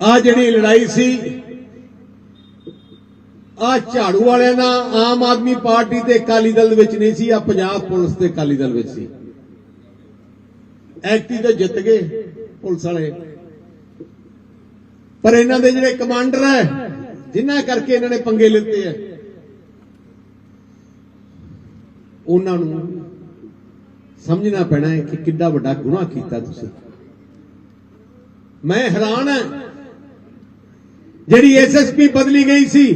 ਆ ਜਿਹੜੀ ਲੜਾਈ ਸੀ, ਆ ਝਾੜੂ ਵਾਲਿਆਂ ਦਾ ਆਮ ਆਦਮੀ ਪਾਰਟੀ ਤੇ ਅਕਾਲੀ ਦਲ ਵਿੱਚ ਨਹੀਂ ਸੀ, ਆ ਪੰਜਾਬ ਪੁਲਿਸ ਤੇ ਅਕਾਲੀ ਦਲ ਵਿੱਚ ਸੀ। ਐਕਟੀ ਤਾਂ ਜਿੱਤ ਗਏ ਪੁਲਿਸ ਵਾਲੇ। ਪਰ ਇਹਨਾਂ ਦੇ ਜਿਹੜੇ ਕਮਾਂਡਰ ਹੈ, ਜਿਨ੍ਹਾਂ ਕਰਕੇ ਇਹਨਾਂ ਨੇ ਪੰਗੇ ਲਿੱਤੇ ਆ ਉਹਨਾਂ ਨੂੰ ਸਮਝਣਾ ਪੈਣਾ ਹੈ ਕਿ ਕਿੱਡਾ ਵੱਡਾ ਗੁਨਾਹ ਕੀਤਾ ਤੁਸੀਂ। ਮੈਂ ਹੈਰਾਨ ਹਾਂ ਜਿਹੜੀ ਐਸਐਸਪੀ ਬਦਲੀ ਗਈ ਸੀ,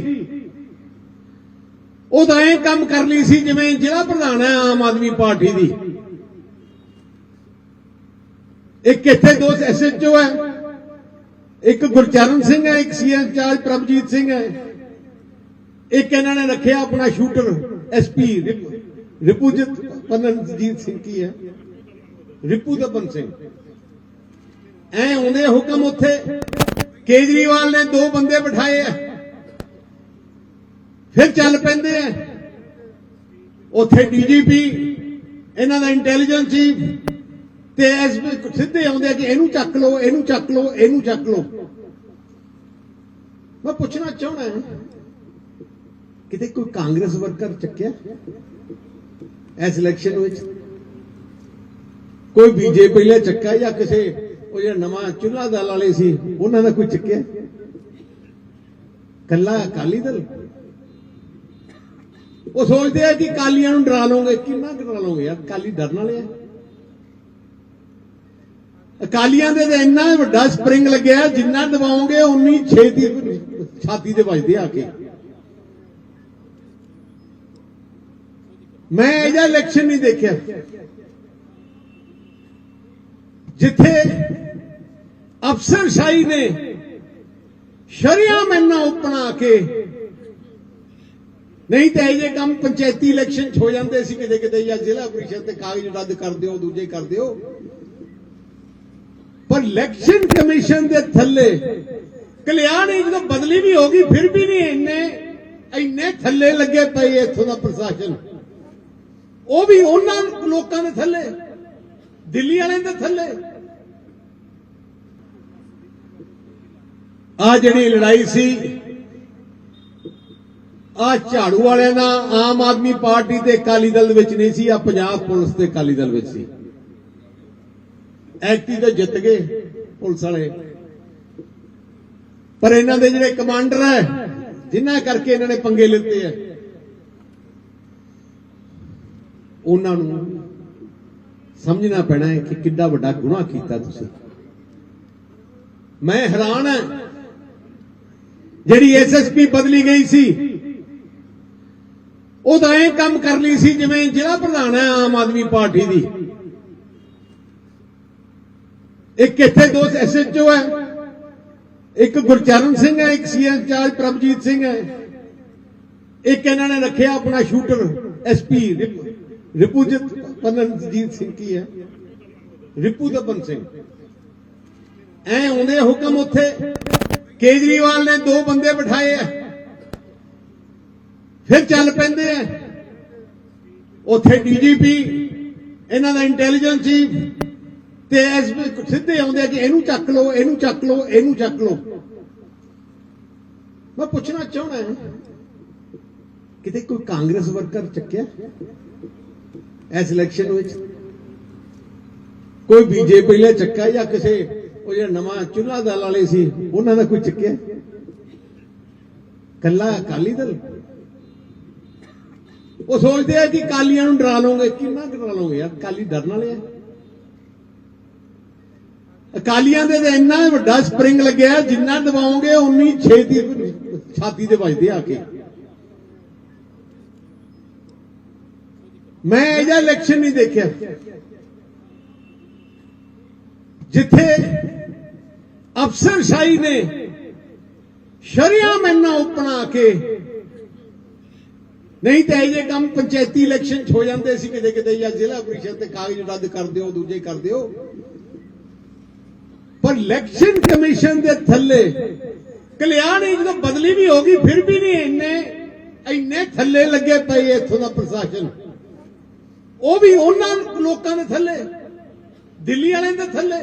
ਉਹ ਤਾਂ ਇਹ ਕੰਮ ਕਰ ਲਈ ਸੀ ਜਿਵੇਂ ਜ਼ਿਲ੍ਹਾ ਪ੍ਰਧਾਨ ਹੈ ਆਮ ਆਦਮੀ ਪਾਰਟੀ ਦੀ। ਇੱਕ ਇੱਥੇ ਦੋ ਐਸਐਚਓ ਹੈ, ਇੱਕ ਗੁਰਚਰਨ ਸਿੰਘ ਹੈ, ਇੱਕ ਸੀਐਮ ਚਾਰਜ ਪ੍ਰਭਜੀਤ ਸਿੰਘ ਹੈ। ਇੱਕ ਇਹਨਾਂ ਨੇ ਰੱਖਿਆ ਆਪਣਾ ਸ਼ੂਟਰ ਐਸਪੀ ਰਿਪੂਜਿਤ ਪਨਨਜੀਤ ਸਿੰਘ ਕੀ ਹੈ? ਰਿਪੂ ਦਪਨ ਸਿੰਘ। ਐ ਆਉਂਦੇ ਹੁਕਮ ਉੱਥੇ ਕੇਜਰੀਵਾਲ ਨੇ ਦੋ ਬੰਦੇ ਬਿਠਾਏ ਆ। ਫਿਰ ਚੱਲ ਪੈਂਦੇ ਆ। ਉੱਥੇ ਡੀਜੀਪੀ, ਇਹਨਾਂ ਦਾ ਇੰਟੈਲੀਜੈਂਸ ਚੀਫ ਤੇ ਐਸ ਸਿੱਧੇ ਆਉਂਦੇ ਆ ਕਿ ਇਹਨੂੰ ਚੱਕ ਲਓ, ਇਹਨੂੰ ਚੱਕ ਲਓ, ਇਹਨੂੰ ਚੱਕ ਲਓ। ਮੈਂ ਪੁੱਛਣਾ ਚਾਹਣਾ ਕਿਤੇ ਕੋਈ ਕਾਂਗਰਸ ਵਰਕਰ ਚੱਕਿਆ ਇਸ ਇਲੈਕਸ਼ਨ ਵਿੱਚ? ਕੋਈ ਬੀਜੇਪੀ ਨੇ ਚੱਕਾ ਜਾਂ ਕਿਸੇ ਉਹ ਜਿਹੜਾ ਨਵਾਂ ਚੁੱਲਾ ਦਲ ਵਾਲੇ ਸੀ, ਉਹਨਾਂ ਦਾ ਕੋਈ ਚੱਕਿਆ? ਕੱਲਾ ਅਕਾਲੀ ਦਲ? ਉਹ ਸੋਚਦੇ ਆ ਕਿ ਕਾਲੀਆਂ ਨੂੰ ਡਰਾ ਲਓਗੇ, ਕਿੰਨਾ ਡਰਾ ਲਓਗੇ ਯਾਰ ਕਾਲੀ ਡਰਨ ਵਾਲੇ ਆ। ਅਕਾਲੀਆਂ ਦੇ ਤਾਂ ਇੰਨਾ ਵੱਡਾ ਸਪਰਿੰਗ ਲੱਗਿਆ, ਜਿੰਨਾ ਦਬਾਓਗੇ, ਉਨੀ ਛੇਤੀ ਛਾਤੀ ਤੇ ਵੱਜਦੇ ਆ ਕੇ। ਮੈਂ ਇਹਦਾ ਇਲੈਕਸ਼ਨ ਨਹੀਂ ਦੇਖਿਆ। ਜਿੱਥੇ ਅਫਸਰਸ਼ਾਹੀ ਨੇ ਸ਼ਰੀਆਮ ਇੰਨਾ ਉਪਣਾ ਕੇ। ਨਹੀਂ ਤਾਂ ਇਹ ਜੇ ਕੰਮ ਪੰਚਾਇਤੀ ਇਲੈਕਸ਼ਨ 'ਚ ਹੋ ਜਾਂਦੇ ਸੀ, ਕਿਤੇ ਕਿਤੇ ਜਾਂ ਜ਼ਿਲ੍ਹਾ ਪ੍ਰੀਸ਼ਦ ਤੇ ਕਾਗਜ਼ ਰੱਦ ਕਰ ਦਿਓ, ਦੂਜੇ ਕਰ ਦਿਓ। ਪਰ ਇਲੈਕਸ਼ਨ ਕਮਿਸ਼ਨ ਦੇ ਥੱਲੇ ਕਲਿਆਣ ਜਦੋਂ ਬਦਲੀ ਵੀ ਹੋ ਗਈ, ਫਿਰ ਵੀ ਨਹੀਂ ਇੰਨੇ ਇੰਨੇ ਥੱਲੇ ਲੱਗੇ ਪਏ ਇੱਥੋਂ ਦਾ ਪ੍ਰਸ਼ਾਸਨ। ਉਹ ਵੀ ਉਹਨਾਂ ਲੋਕਾਂ ਦੇ ਥੱਲੇ, ਦਿੱਲੀ ਵਾਲਿਆਂ ਦੇ ਥੱਲੇ। ਆ ਜਿਹੜੀ ਲੜਾਈ ਸੀ, ਆ ਝਾੜੂ ਵਾਲਿਆਂ ਦਾ ਆਮ ਆਦਮੀ ਪਾਰਟੀ ਤੇ ਅਕਾਲੀ ਦਲ ਵਿੱਚ ਨਹੀਂ ਸੀ, ਆ ਪੰਜਾਬ ਪੁਲਿਸ ਤੇ ਅਕਾਲੀ ਦਲ ਵਿੱਚ ਸੀ। ਐਕਟੀ ਤਾਂ ਜਿੱਤ ਗਏ ਪੁਲਿਸ ਵਾਲੇ। ਪਰ ਇਹਨਾਂ ਦੇ ਜਿਹੜੇ ਕਮਾਂਡਰ ਹੈ, ਜਿਨ੍ਹਾਂ ਕਰਕੇ ਇਹਨਾਂ ਨੇ ਪੰਗੇ ਲਿੱਤੇ ਆ ਉਹਨਾਂ ਨੂੰ ਸਮਝਣਾ ਪੈਣਾ ਹੈ ਕਿ ਕਿੱਡਾ ਵੱਡਾ ਗੁਨਾਹ ਕੀਤਾ ਤੁਸੀਂ। ਮੈਂ ਹੈਰਾਨ ਹਾਂ ਜਿਹੜੀ ਐਸਐਸਪੀ ਬਦਲੀ ਗਈ ਸੀ, ਉਹ ਤਾਂ ਇਹ ਕੰਮ ਕਰ ਲਈ ਸੀ ਜਿਵੇਂ ਜ਼ਿਲ੍ਹਾ ਪ੍ਰਧਾਨ ਹੈ ਆਮ ਆਦਮੀ ਪਾਰਟੀ ਦੀ। ਇੱਕ ਇੱਥੇ ਦੋ ਐਸਐਚਓ ਹੈ, ਇੱਕ ਗੁਰਚਰਨ ਸਿੰਘ ਹੈ, ਇੱਕ ਸੀਐਮ ਚਾਰਜ ਪ੍ਰਭਜੀਤ ਸਿੰਘ ਹੈ। ਇੱਕ ਇਹਨਾਂ ਨੇ ਰੱਖਿਆ ਆਪਣਾ ਸ਼ੂਟਰ ਐਸਪੀ ਰਿਪੂਜਿਤ ਪਨਨਜੀਤ ਸਿੰਘ ਕੀ ਹੈ? ਰਿਪੂ ਦਪਨ ਸਿੰਘ। ਐ ਆਉਂਦੇ ਹੁਕਮ ਉੱਥੇ ਕੇਜਰੀਵਾਲ ਨੇ ਦੋ ਬੰਦੇ ਬਿਠਾਏ ਆ। ਫਿਰ ਚੱਲ ਪੈਂਦੇ ਆ। ਉੱਥੇ ਡੀਜੀਪੀ, ਇਹਨਾਂ ਦਾ ਇੰਟੈਲੀਜੈਂਸ ਚੀਫ ਤੇ ਐਸ ਸਿੱਧੇ ਆਉਂਦੇ ਆ ਕਿ ਇਹਨੂੰ ਚੱਕ ਲਓ, ਇਹਨੂੰ ਚੱਕ ਲਓ, ਇਹਨੂੰ ਚੱਕ ਲਓ। ਮੈਂ ਪੁੱਛਣਾ ਚਾਹਣਾ ਕਿਤੇ ਕੋਈ ਕਾਂਗਰਸ ਵਰਕਰ ਚੱਕਿਆ ਇਸ ਇਲੈਕਸ਼ਨ ਵਿੱਚ? ਕੋਈ ਬੀਜੇਪੀ ਨੇ ਚੱਕਾ ਜਾਂ ਕਿਸੇ ਉਹ ਜਿਹੜਾ ਨਵਾਂ ਚੁੱਲਾ ਦਲ ਵਾਲੇ ਸੀ, ਉਹਨਾਂ ਦਾ ਕੋਈ ਚੱਕਿਆ? ਕੱਲਾ ਅਕਾਲੀ ਦਲ? ਉਹ ਸੋਚਦੇ ਆ ਕਿ ਕਾਲੀਆਂ ਨੂੰ ਡਰਾ ਲਓਗੇ। ਕਿੰਨਾ ਕੁ ਡਰਾ ਲਓਗੇ ਯਾਰ? ਕਾਲੀ ਡਰਨ ਵਾਲੇ ਆ। ਅਕਾਲੀਆਂ ਦੇ ਤਾਂ ਇੰਨਾ ਵੱਡਾ ਸਪਰਿੰਗ ਲੱਗਿਆ, ਜਿੰਨਾ ਦਬਾਓਗੇ ਉਨੀ ਛੇਤੀ ਛਾਤੀ ਤੇ ਵੱਜਦੇ ਆ ਕੇ। ਮੈਂ ਇਹਦਾ ਇਲੈਕਸ਼ਨ ਨਹੀਂ ਦੇਖਿਆ। ਜਿੱਥੇ ਅਫਸਰਸ਼ਾਹੀ ਨੇ ਸ਼ਰੀਆਮ ਇੰਨਾ ਉਪਣਾ ਕੇ। ਨਹੀਂ ਤਾਂ ਇਹ ਜੇ ਕੰਮ ਪੰਚਾਇਤੀ ਇਲੈਕਸ਼ਨ 'ਚ ਹੋ ਜਾਂਦੇ ਸੀ, ਕਿਤੇ ਕਿਤੇ ਜਾਂ ਜ਼ਿਲ੍ਹਾ ਪ੍ਰੀਸ਼ਦ ਤੇ ਕਾਗਜ਼ ਰੱਦ ਕਰ ਦਿਓ, ਦੂਜੇ ਕਰ ਦਿਓ। ਪਰ ਇਲੈਕਸ਼ਨ ਕਮਿਸ਼ਨ ਦੇ ਥੱਲੇ ਕਲਿਆਣ ਹੀ ਜਦੋਂ ਬਦਲੀ ਵੀ ਹੋ ਗਈ, ਫਿਰ ਵੀ ਨਹੀਂ ਇੰਨੇ ਇੰਨੇ ਥੱਲੇ ਲੱਗੇ ਪਏ ਇੱਥੋਂ ਦਾ ਪ੍ਰਸ਼ਾਸਨ। ਉਹ ਵੀ ਉਹਨਾਂ ਲੋਕਾਂ ਦੇ ਥੱਲੇ, ਦਿੱਲੀ ਵਾਲਿਆਂ ਦੇ ਥੱਲੇ।